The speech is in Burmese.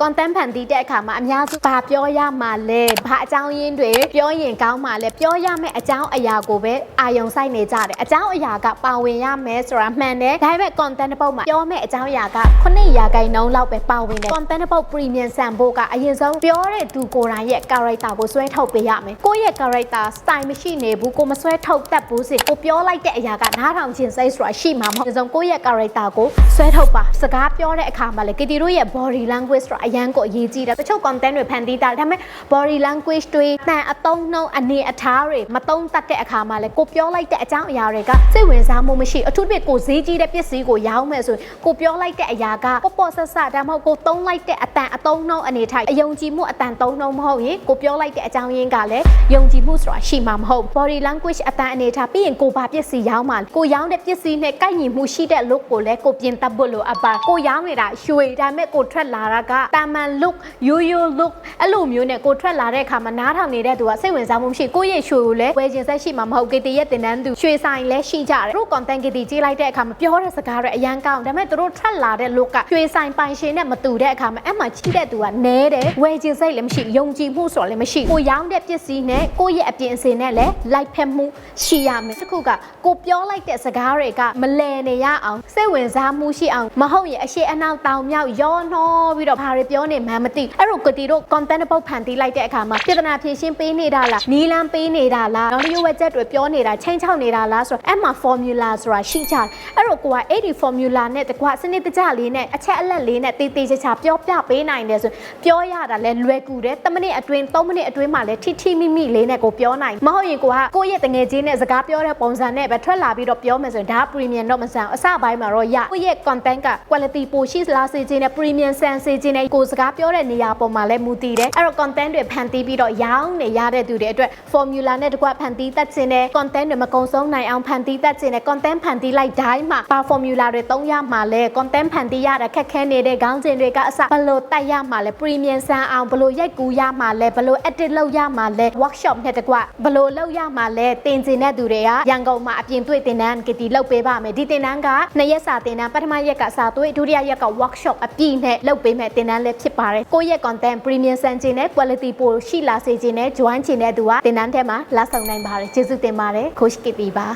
content ဖန်တီးတဲ့အခါမှာအများစုဘာပြောရမှာလဲဘာအကြောင်းရင်းတွေပြောရင်ကောင်းမှာလဲပြောရမယ့်အကြောင်းအရာကိုပဲအာယုံစိုက်နေကြတယ်အကြောင်းအရာကပါဝင်ရမယ်ဆိုတာမှန်တယ်ဒါပေမဲ့ content တစ်ပုဒ်မှာပြောမယ့်အကြောင်းအရာက9ရာခိုင်နှုန်းလောက်ပဲပါဝင်တယ် content တစ်ပုဒ် premium ဆန်ဖို့ကအရင်ဆုံးပြောတဲ့သူကိုယ်တိုင်ရဲ့ character ကိုဆွဲထုတ်ပေးရမယ်ကိုယ့်ရဲ့ character style မရှိနေဘူးကိုမဆွဲထုတ်တတ်ဘူးစင်ကိုပြောလိုက်တဲ့အရာကနားထောင်ခြင်းစိတ်ဆိုတာရှိမှာမဟုတ်ဘူးအရင်ဆုံးကိုယ့်ရဲ့ character ကိုဆွဲထုတ်ပါစကားပြောတဲ့အခါမှာလေကတီတို့ရဲ့ body language ဆိုတာအရန်ကိုအရေးကြီးတယ်တချို့ content တွေဖန်တီးတာဒါပေမဲ့ body language တွေတန်အသုံးနှုန်းအနေအထားတွေမသုံးတတ်တဲ့အခါမှာလေကိုပြောလိုက်တဲ့အကြောင်းအရာတွေကစိတ်ဝင်စားမှုမရှိအထူးသဖြင့်ကိုဈေးကြီးတဲ့ပစ္စည်းကိုရောင်းမယ်ဆိုရင်ကိုပြောလိုက်တဲ့အရာကပေါ့ပေါ့ဆဆဒါမှမဟုတ်ကိုသုံးလိုက်တဲ့အတန်အသုံးနှုန်းအနေထားအယုံကြည်မှုအတန်သုံးနှုန်းမဟုတ်ရင်ကိုပြောလိုက်တဲ့အကြောင်းရင်းကလည်းယုံကြည်မှုဆိုတာရှိမှာမဟုတ် body language အတန်အနေထားပြီးရင်ကိုဘာပစ္စည်းရောင်းမှာကိုရောင်းတဲ့ပစ္စည်းနဲ့ကိုက်ညီမှုရှိတဲ့ look ကိုလည်းကိုပြင်တတ်ဖို့လိုအပ်ပါကိုရောင်းနေတာရွှေဒါပေမဲ့ကိုထွက်လာတာကတာမန် look ရိုးရိုး look အဲ့လိုမျိုးနဲ့ကိုထွက်လာတဲ့အခါမှာနားထောင်နေတဲ့သူကစိတ်ဝင်စားမှုမရှိကိုယ့်ရဲ့ရွှေကိုလည်းဝယ်ခြင်းဆက်ရှိမှာမဟုတ်ကေတီရဲ့တင်တန်းသူရွှေဆိုင်လည်းရှိကြတယ်သူတို့ content ကေတီကြည့်လိုက်တဲ့အခါမှာပြောတဲ့စကားတွေအရန်ကောင်းဒါပေမဲ့သူတို့ထွက်လာတဲ့ look ကရွှေဆိုင်ပိုင်ရှင်နဲ့မတူတဲ့အခါမှာအဲ့မှာကြည့်တဲ့သူကနဲတယ်ဝယ်ခြင်းစိတ်လည်းမရှိယုံကြည်မှုဆိုတော့လည်းမရှိကိုရောင်းတဲ့ပစ္စည်းနဲ့ကိုယ့်ရဲ့အပြင်အစင်နဲ့လည်းလိုက်ဖက်မှုရှိရမယ်တစ်ခုကကိုပြောလိုက်တဲ့စကားတွေကမလဲနေရအောင်စိတ်ဝင်စားမှုရှိအောင်မဟုတ်ရင်အရှိအနောက်တောင်မြောက်ရောနှောပြီးတော့ဘာတွေပြောနေမှန်းမသိအဲ့တော့ကတိတို့ content တစ်ပုတ်ဖန်တီးလိုက်တဲ့အခါမှာပြဿနာဖြေရှင်းပေးနေတာလားနီလန်းပေးနေတာလားနောက်တစ်ရွက်ချက်တွေပြောနေတာချင်းချောက်နေတာလားဆိုတော့အဲ့မှာ formula ဆိုတာရှိကြတယ်အဲ့တော့ကိုကအဲ့ဒီ formula နဲ့တကွစနစ်တကျလေးနဲ့အချက်အလက်လေးနဲ့တေးသေးချာချာပြောပြပေးနိုင်တယ်ဆိုပြောရတာလဲလွယ်ကူတယ်10မိနစ်အတွင်း3မိနစ်အတွင်းမှာလဲထိထိမိမိလေးနဲ့ကိုပြောနိုင်မဟုတ်ရင်ကိုကကိုယ့်ရဲ့တငယ်ချင်းနဲ့စကားပြောတဲ့ပုံစံနဲ့ပဲထွက်လာပြီးတော့ပြောမယ်ဆိုရင်ဒါ premium တော့မဆန်အစပိုင်းမှာတော့ရကိုယ့်ရဲ့ content က quality ပိုရှိလားစေခြင်းနဲ့ premium ဆန်စေခြင်းနဲ့ကိုစကားပြောတဲ့နေရာပေါ်မှာလဲမူတည်တယ်အဲ့တော့ content တွေဖန်တီးပြီးတော့ရောင်းနေရတဲ့သူတွေအတွက် formula နဲ့တကွဖန်တီးတတ်ခြင်းနဲ့ content တွေမကုံဆုံးနိုင်အောင်ဖန်တီးတတ်ခြင်းနဲ့ content ဖန်တီးလိုက်တိုင်းမှာဘာ formula တွေသုံးရမှာလဲ content ဖန်တီးရတာခက်ခဲနေတဲ့ခေါင်းစဉ်တွေကအစဘယ်လိုတက်ရမှာလဲ premium ဆန်အောင်ဘယ်လိုရိုက်ကူးရမှာလဲဘယ်လို edit လုပ်ရမှာလဲ workshop နဲ့တကွဘယ်လိုလုပ်ရမှာလဲတင်ကျင်တဲ့သူတွေကရန်ကုန်မှာအပြင်တွေ့တင်တန်းကတိလုပ်ပေးပါမယ်ဒီတင်တန်းကနှစ်ရက်စာတင်တန်းပထမရက်ကစာတွေ့ဒုတိယရက်က workshop အပြည့်နဲ့လုပ်ပေးမယ်တင်တန်းလည်းဖြစ်ပါတယ်ကိုယ့်ရဲ့ content premium ဆန်ခြင်းနဲ့ quality ပိုရှိလာစေခြင်းနဲ့ join ခြင်းတဲ့သူကတင်တန်းထဲမှာလာဆောင်နိုင်ပါတယ်ကျေးဇူးတင်ပါတယ် coach ကတိပါ